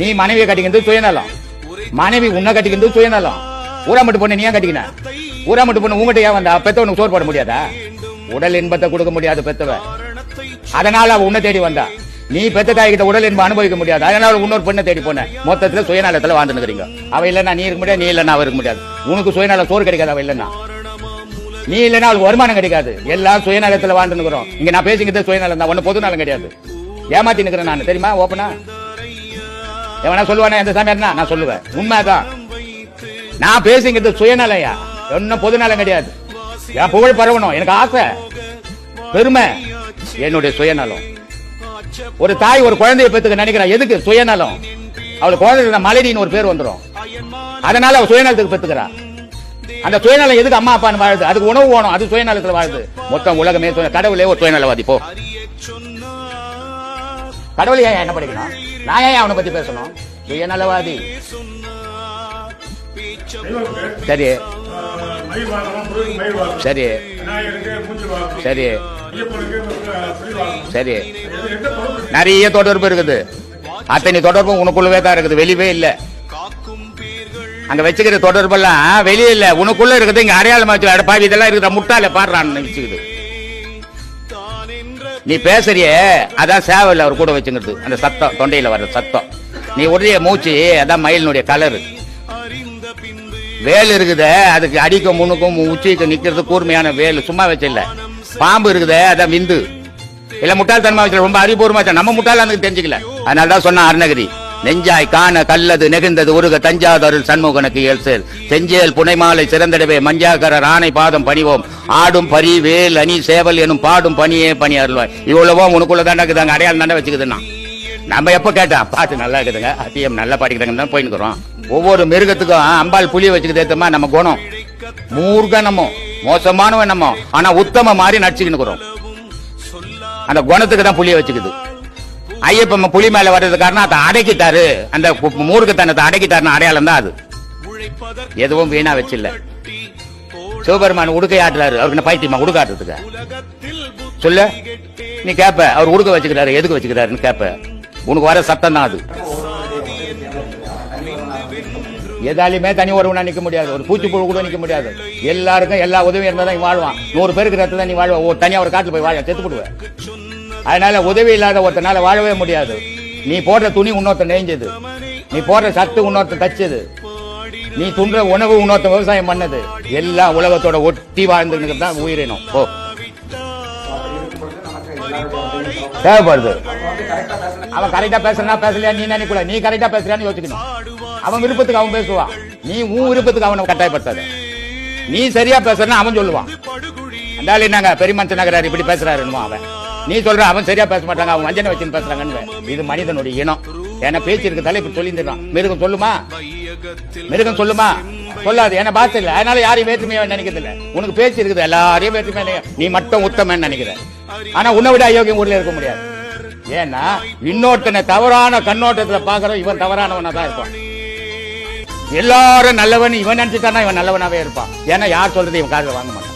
நீ மனைவியை கட்டிக்கிறது சுயநலம். மனைவி உன்னை கட்டிக்கிறது சுயநலம். ஊராமட்டு பொண்ணு நீ ஏன் கட்டிக்கின ஊராமட்டு பொண்ணு உங்ககிட்ட ஏன் வந்தா? பெத்தவனுக்கு சோறு போட முடியாதா? உடல் இன்பத்தை கொடுக்க முடியாது பெத்தவ. அதனால அவ உன்னை தேடி வந்தா. நீ பெத்த தாய்கிட்ட உடல் இன்பம் அனுபவிக்க முடியாது. அதனால இன்னொரு பெண்ணை தேடி போன. மொத்தத்துல சுயநலத்துல வாழ்ந்துருக்கீங்க அவ இல்லன்னா நீ இருக்க முடியாது நீ இல்லன்னா அவ இருக்க முடியாது. உனக்கு சுயநல சோறு கிடைக்காது அவ இல்லனா நீ இல்லைன்னா அவளுக்கு வருமானம் கிடைக்காது. எல்லாம் சுயநலத்துல வாழ்ந்துருக்கிறோம் இங்க நான் பேசிக்கிறது சுயநலம் தான். ஒன்னு பொது நலம் கிடையாது. ஏமாத்தி நிக்கிறேன் நான். தெரியுமா? ஓப்பனா எவனா சொல்லுவானா எந்த சாமியார்னா நான் சொல்லுவேன். உண்மைதான். நான் பேசுங்கிறது சுயநலையா? ஒன்னும் பொதுநலம் கிடையாது. என் புகழ் பரவணும். எனக்கு ஆசை. பெருமை. என்னுடைய சுயநலம். ஒரு தாய் ஒரு குழந்தைய பெத்துக்க நினைக்கிறா. எதுக்கு? சுயநலம். அவள் குழந்தை மலடின்னு ஒரு பேர் வந்துரும். அதனால அவ சுயநலத்துக்கு பெத்துக்கிறா அந்த சுயநலம் எதுக்கு அம்மா அப்பான்னு வாழுது அதுக்கு உணவு வேணும். அது சுயநலத்துல வாழுது மொத்தம் உலகமே கடவுளே ஒரு சுயநலவாதி போ. கடவுள் ஏன் என்ன படிக்கணும்? நான் ஏன் அவனை பத்தி பேசணும்? சுயநலவாதி சரி. சரி. சரி. சரி. நிறைய தொடர்பு இருக்குது. அத்தனை தொடர்பும் உனக்குள்ளவே தான் இருக்குது. வெளியவே இல்ல. அங்க வச்சுக்கிற தொடர்பெல்லாம் வெளியே இல்ல. உனக்குள்ள இருக்குது. இங்க அடையாளமா வச்சு அட பாவி இதெல்லாம் இருக்கிற முட்டாள பாடுறான்னு வச்சுக்குது நீ பேசுறிய அதான் சேவல் அவர் கூட வச்சுங்கிறது. அந்த சத்தம் தொண்டையில் வர்ற சத்தம். நீ உடைய மூச்சு அதான் மயிலினுடைய கலரு வேல் இருக்குத அதுக்கு அடிக்கும் முன்னுக்கும் உச்சிக்கு நிக்கிறது கூர்மையான வேல். சும்மா வச்சில்ல. பாம்பு இருக்குத அதான் விந்து. இல்ல முட்டாள்தனமா வச்சு ரொம்ப அறிவுபூர்வமா நம்ம முட்டாள் எனக்கு தெரிஞ்சுக்கல. அதனால தான் சொன்ன அருணகிரி. நெஞ்சாய் காண கல்லது நெகிழ்ந்தது உருக தஞ்சாதருள் சண்முகனுக்கு ஏல்சேல் செஞ்சேல் புனைமாலை சிறந்திடவே மஞ்சாகர ஆணை பாதம் பணிவோம். ஆடும் பரி வேல் அணி சேவல் எனும் பாடும் பணியே பணி அருள்வாய். இவ்வளவோ உனக்குள்ள தான் இருக்குதாங்க அடையாளம் தானே வச்சுக்குதுன்னா நம்ம எப்ப கேட்டா பாட்டு நல்லா இருக்குதுங்க. அத்தியம் நல்லா பாடிக்கிறாங்கன்னு தான் போயின்னுக்குறோம் ஒவ்வொரு மிருகத்துக்கும் அம்பாள் புளிய வச்சுக்கிறது ஏத்தமா நம்ம குணம். மூர்கனமோ மோசமானவன் நம்ம. ஆனா உத்தம மாதிரி நடிச்சுக்கின்னு அந்த குணத்துக்கு தான் புலியை வச்சுக்குது. ஐயப்பன் புலி மேல வர்றது காரணம் அதை அடக்கிட்டாரு. அந்த மூர்க்கத்தனத்தை அடக்கிட்டாருன்னு அடையாளம் தான் அது. எதுவும் வீணா வச்சில்ல. சிவபெருமான் உடுக்கையாட்டுறாரு. அவருக்கு பைத்தியமா உடுக்காட்டுறதுக்கு? சொல்லு. நீ கேப்ப. அவர் உடுக்க வச்சுக்கிறாரு. எதுக்கு வச்சுக்கிறாருன்னு கேப்ப. உனக்கு வர சத்தம் தான் அது. எதாலையுமே தனி ஒருவனா நிக்க முடியாது. ஒரு பூச்சிப்புழு கூட நிக்க முடியாது. எல்லாருக்கும் எல்லா உதவியும் இருந்தா தான் நீ வாழ்வான். நூறு பேருக்கு ரத்த தான் நீ வாழ்வா. ஒரு தனியா ஒரு காட்டுல போய் வாழ. செத்து போடுவேன் அதனால உதவி இல்லாத ஒருத்தனால வாழவே முடியாது. நீ போடுற துணி இன்னொருத்த நெஞ்சது நீ போடுற சத்து இன்னொருத்த தச்சது. நீ துன்ற உணவு இன்னொருத்த விவசாயம் பண்ணது. எல்லாம் உலகத்தோட ஒட்டி வாழ்ந்துட்டு தான் உயிரினம். ஓ தேவைப்படுது. அவன் கரெக்டா பேசுறா பேசலையா நீ நினைக்கூட நீ கரெக்டா பேசுறியான்னு யோசிக்கணும். அவன் விருப்பத்துக்கு அவன் பேசுவான் நீ உன் விருப்பத்துக்கு அவனை கட்டாயப்படுத்தாத. நீ சரியா பேசுறனா அவன் சொல்லுவான். அந்த என்னங்க? பெரியமனுஷன் நகரார் இப்படி பேசுறாருன்னு அவன். நீ சொல்ற அவன் சரியா பேச மாட்டாங்க அவன் வஞ்சனை வச்சுன்னு பேசுறாங்கன்னு இது மனிதனுடைய இனம். ஏன்னா பேச்சு இருக்கு தலைப்பு சொல்லியிருந்தான் மிருகம் சொல்லுமா? மிருகம் சொல்லுமா? சொல்லாது. ஏன்னா பாச இல்ல. அதனால யாரையும் வேற்றுமையா நினைக்கிறது இல்ல உனக்கு பேச்சு இருக்குது எல்லாரையும் வேற்றுமையா நீ மட்டும் உத்தமன்னு நினைக்கிற. ஆனா உன்னை விட அயோக்கியம் ஊர்ல இருக்க முடியாது. ஏன்னா இன்னொருத்தனை தவறான கண்ணோட்டத்துல பாக்குறவன் இவன் தவறானவனா தான் இருப்பான். எல்லாரும் நல்லவன் இவன் நினைச்சுட்டானா இவன் நல்லவனாவே இருப்பான். ஏன்னா யார் சொல்றது இவன் காதல வாங்க மாட்டான்.